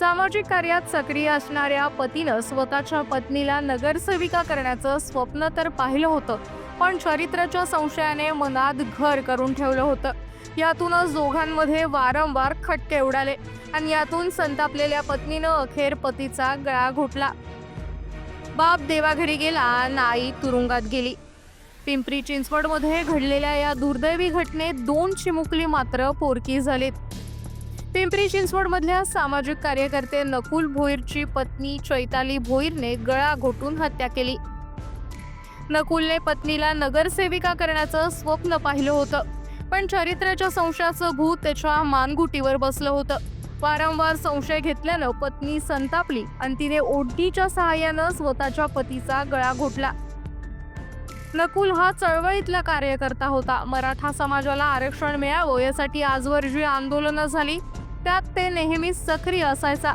सामाजिक कार्यात सक्रिय असणाऱ्या पतीनं स्वतःच्या पत्नीला नगरसेविका करण्याचं स्वप्न तर पाहिलं होतं पण चरित्राच्या संशयाने मनात घर करून ठेवलं होतं. यातूनच दोघांमध्ये वारंवार खटके उडाले आणि यातून संतापलेल्या पत्नीनं अखेर पतीचा गळा घोटला. बाप देवाघरी गेला नाई तुरुंगात गेली. पिंपरी चिंचवडमध्ये घडलेल्या या दुर्दैवी घटनेत दोन चिमुकली मात्र पोरकी झालीत. पिंपरी चिंचवडमधल्या सामाजिक कार्यकर्ते नकुल भोईरची पत्नी चैताली भोईरने गळा घोटून हत्या केली. नकुलने पत्नीला नगरसेविका करण्याचं स्वप्न पाहिलं होतं पण चरित्राच्या संशयाचं भूत त्याच्या मानगुटीवर बसलं होतं. वारंवार संशय घेतल्यानं पत्नी संतापली आणि तिने ओढणीच्या सहाय्यानं स्वतःच्या पतीचा गळा घोटला. नकुल हा चळवळीतला कार्यकर्ता होता. मराठा समाजाला आरक्षण मिळावं यासाठी आजवर जी आंदोलनं झाली त्यात ते नेहमी सक्रिय असायचा.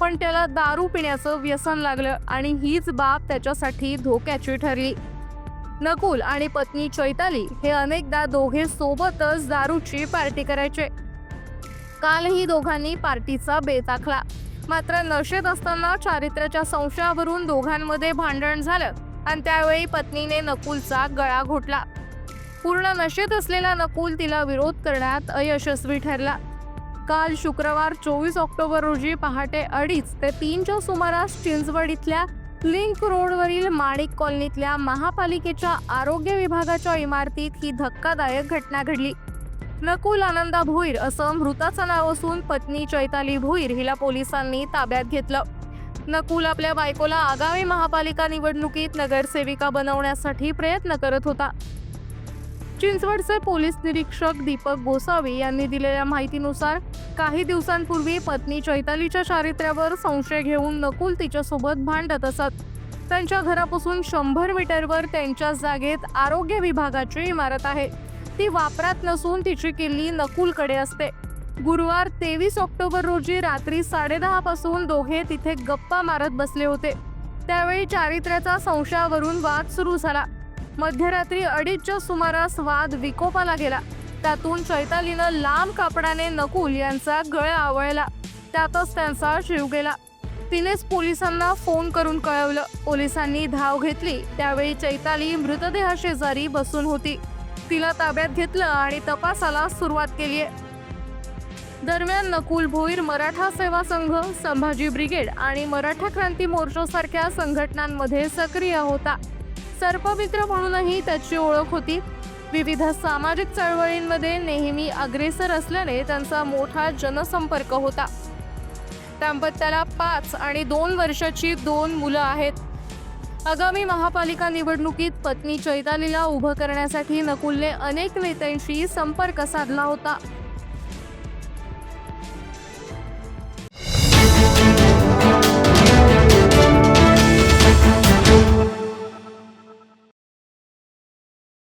पण त्याला दारू पिण्याचं व्यसन लागलं आणि हीच बाब त्याच्यासाठी धोक्याची ठरली. नकुल आणि पत्नी चैताली हे अनेकदा दोघे सोबतच दारूची पार्टी करायचे. कालही दोघांनी पार्टीचा बेत आखला. मात्र नशेत असताना चारित्र्याच्या संशयावरून दोघांमध्ये भांडण झालं आणि त्यावेळी पत्नीने नकुलचा गळा घोटला. पूर्ण नशेत असलेला नकुल तिला विरोध करण्यात अयशस्वी ठरला. काल शुक्रवार चोवीस ऑक्टोबर रोजी पहाटे अडीच ते तीनच्या सुमारास चिंचवड इथल्या लिंक रोडवरील माणिक कॉलनीतल्या महापालिकेच्या आरोग्य विभागाच्या इमारतीत ही धक्कादायक घटना घडली. नकुल आनंदा भोईर असं मृताचं नाव असून पत्नी चैताली भोईर हिला पोलिसांनी ताब्यात घेतलं. नकुल आपल्या बायकोला आगामी महापालिका निवडणुकीत नगरसेविका बनवण्यासाठी प्रयत्न करत होता. चिंचवडचे पोलीस निरीक्षक दीपक गोसावी यांनी दिलेल्या माहितीनुसार काही दिवसांपूर्वी पत्नी चैतालीच्या चारित्र्यावर संशय घेऊन नकुल तिच्यासोबत भांडत असत. त्यांच्या घरापासून शंभर मीटरवर त्यांच्या जागेत आरोग्य विभागाची इमारत आहे. ती वापरात नसून तिची किल्ली नकुलकडे असते. गुरुवार तेवीस ऑक्टोबर रोजी रात्री साडेदहा पासून दोघे तिथे गप्पा मारत बसले होते. त्यावेळी चारित्र्याचा संशयावरून वाद सुरू झाला. मध्यरात्री अडीचच्या सुमारास वाद विकोपाला गेला. त्यातून चैतालीनं लांब कापडाने नकुल यांचा गळ आवळला. त्यातच त्यांचा जीव गेला. तिनेच पोलिसांना फोन करून कळवलं. पोलिसांनी धाव घेतली. त्यावेळी चैताली मृतदेहाशेजारी बसून होती. तिला ताब्यात घेतलं आणि तपासाला सुरुवात केली दरम्यान नकुल भोईर मराठा सेवा संघ संभाजी ब्रिगेड आणि मराठा क्रांती मोर्चा सारख्या संघटनांमध्ये सक्रिय होता. सर्पमित्र म्हणूनही त्याची ओळख होती. विविध सामाजिक चळवळींमध्ये नेहमी अग्रेसर असल्याने त्यांचा मोठा जनसंपर्क होता. दाम्पत्याला पाच आणि दोन वर्षाची दोन मुलं आहेत. आगामी महापालिका निवडणुकीत पत्नी चैतालीला उभं करण्यासाठी नकुलने अनेक नेत्यांशी संपर्क साधला होता.